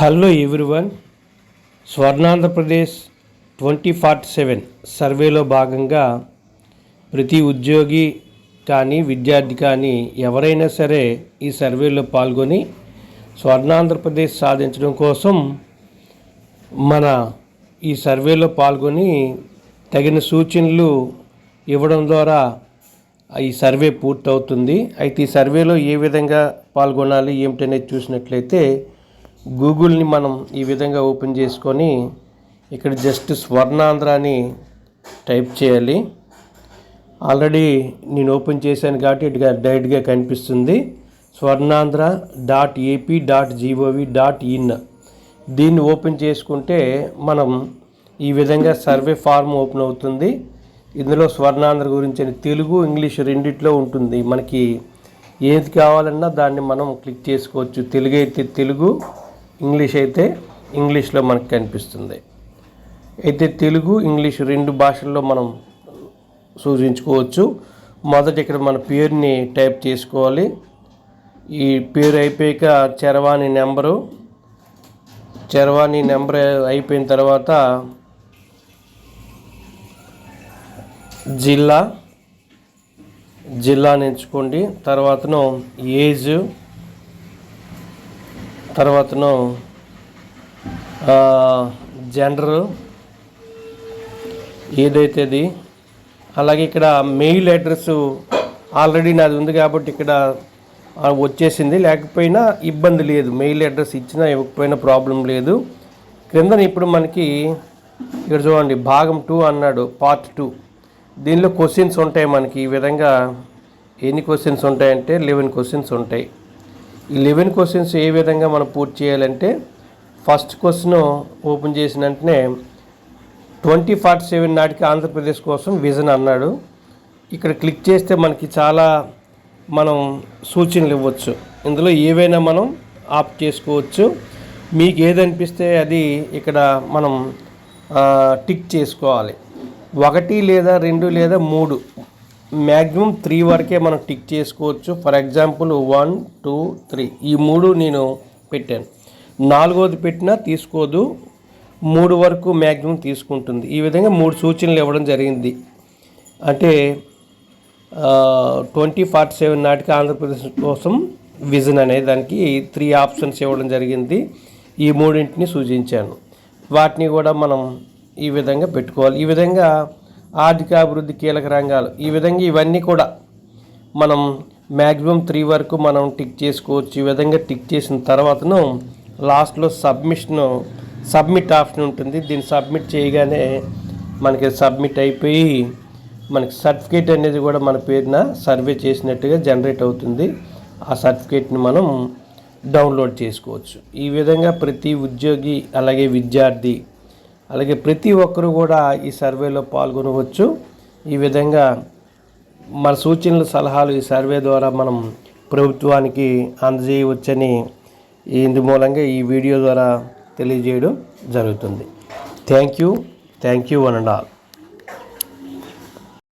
Hello everyone Swarnandhrapradesh twenty forty seven సర్వేలో భాగంగా ప్రతి ఉద్యోగి కానీ విద్యార్థి కానీ ఎవరైనా సరే ఈ సర్వేలో పాల్గొని స్వర్ణాంధ్రప్రదేశ్ సాధించడం కోసం మన ఈ సర్వేలో పాల్గొని తగిన సూచనలు ఇవ్వడం ద్వారా ఈ సర్వే పూర్తవుతుంది. అయితే ఈ సర్వేలో ఏ విధంగా పాల్గొనాలి ఏమిటనేది చూసినట్లయితే గూగుల్ని మనం ఈ విధంగా ఓపెన్ చేసుకొని ఇక్కడ జస్ట్ స్వర్ణాంధ్ర అని టైప్ చేయాలి. ఆల్రెడీ నేను ఓపెన్ చేశాను కాబట్టి ఇటుగా డైరెక్ట్గా కనిపిస్తుంది. Swarnandhra dot AP dot G O V dot in. దీన్ని ఓపెన్ చేసుకుంటే మనం ఈ విధంగా సర్వే ఫార్మ్ ఓపెన్ అవుతుంది. ఇందులో స్వర్ణాంధ్ర గురించి తెలుగు ఇంగ్లీష్ రెండిట్లో ఉంటుంది. మనకి ఏది కావాలన్నా దాన్ని మనం క్లిక్ చేసుకోవచ్చు. తెలుగు అయితే తెలుగు ఇంగ్లీష్ అయితే ఇంగ్లీష్లో మనకు కనిపిస్తుంది. అయితే తెలుగు ఇంగ్లీష్ రెండు భాషల్లో మనం సూచించుకోవచ్చు. మొదట ఇక్కడ మన పేరుని టైప్ చేసుకోవాలి. ఈ పేరు అయిపోయాక చరవాణి నెంబరు. చరవాణి నెంబర్ అయిపోయిన తర్వాత జిల్లా. జిల్లాని ఎంచుకోండి. తర్వాతను ఏజ్. తర్వాతను జెండరు ఏదైతే అది అలాగే ఇక్కడ మెయిల్ అడ్రస్ ఆల్రెడీ నాది ఉంది కాబట్టి ఇక్కడ వచ్చేసింది. లేకపోయినా ఇబ్బంది లేదు. మెయిల్ అడ్రస్ ఇచ్చినా ఇవ్వకపోయినా ప్రాబ్లం లేదు. క్రిందన ఇప్పుడు మనకి ఇక్కడ చూడండి భాగం టూ అన్నాడు పార్ట్ టూ. దీనిలో క్వశ్చన్స్ ఉంటాయి మనకి. ఈ విధంగా ఎన్ని క్వశ్చన్స్ ఉంటాయంటే లెవెన్ క్వశ్చన్స్ ఉంటాయి. ఈ లెవెన్ క్వశ్చన్స్ ఏ విధంగా మనం పూర్తి చేయాలంటే ఫస్ట్ క్వశ్చన్ ఓపెన్ చేసిన వెంటనే ట్వంటీ ఫార్టీ సెవెన్ నాటికి ఆంధ్రప్రదేశ్ కోసం విజన్ అన్నాడు. ఇక్కడ క్లిక్ చేస్తే మనకి చాలా మనం సూచనలు ఇవ్వచ్చు. ఇందులో ఏవైనా మనం ఆప్ చేసుకోవచ్చు. మీకు ఏదనిపిస్తే అది ఇక్కడ మనం టిక్ చేసుకోవాలి. ఒకటి లేదా రెండు లేదా మూడు మ్యాక్సిమం త్రీ వరకే మనం టిక్ చేసుకోవచ్చు. For example one two three. ఈ మూడు నేను పెట్టాను. నాలుగోది పెట్టినా తీసుకోదు. మూడు వరకు మ్యాక్సిమం తీసుకుంటుంది. ఈ విధంగా మూడు సూచనలు ఇవ్వడం జరిగింది. అంటే ట్వంటీ ఫార్టీ సెవెన్ నాటికి ఆంధ్రప్రదేశ్ కోసం విజన్ అనే దానికి త్రీ ఆప్షన్స్ ఇవ్వడం జరిగింది. ఈ మూడింటిని సూచించాను. వాటిని కూడా మనం ఈ విధంగా పెట్టుకోవాలి. ఈ విధంగా ఆర్థిక అభివృద్ధి కీలక రంగాలు. ఈ విధంగా ఇవన్నీ కూడా మనం మ్యాక్సిమం త్రీ వరకు మనం టిక్ చేసుకోవచ్చు. ఈ విధంగా టిక్ చేసిన తర్వాతను లాస్ట్లో సబ్మిషన్ సబ్మిట్ ఆప్షన్ ఉంటుంది. దీన్ని సబ్మిట్ చేయగానే మనకి సబ్మిట్ అయిపోయి మనకి సర్టిఫికేట్ అనేది కూడా మన పేరున సర్వే చేసినట్టుగా జనరేట్ అవుతుంది. ఆ సర్టిఫికేట్ని మనం డౌన్లోడ్ చేసుకోవచ్చు. ఈ విధంగా ప్రతి ఉద్యోగి అలాగే విద్యార్థి అలాగే ప్రతి ఒక్కరూ కూడా ఈ సర్వేలో పాల్గొనవచ్చు. ఈ విధంగా మన సూచనలు సలహాలు ఈ సర్వే ద్వారా మనం ప్రభుత్వానికి అందజేయవచ్చని ఇందు మూలంగా ఈ వీడియో ద్వారా తెలియజేయడం జరుగుతుంది. Thank you. Thank you one and all.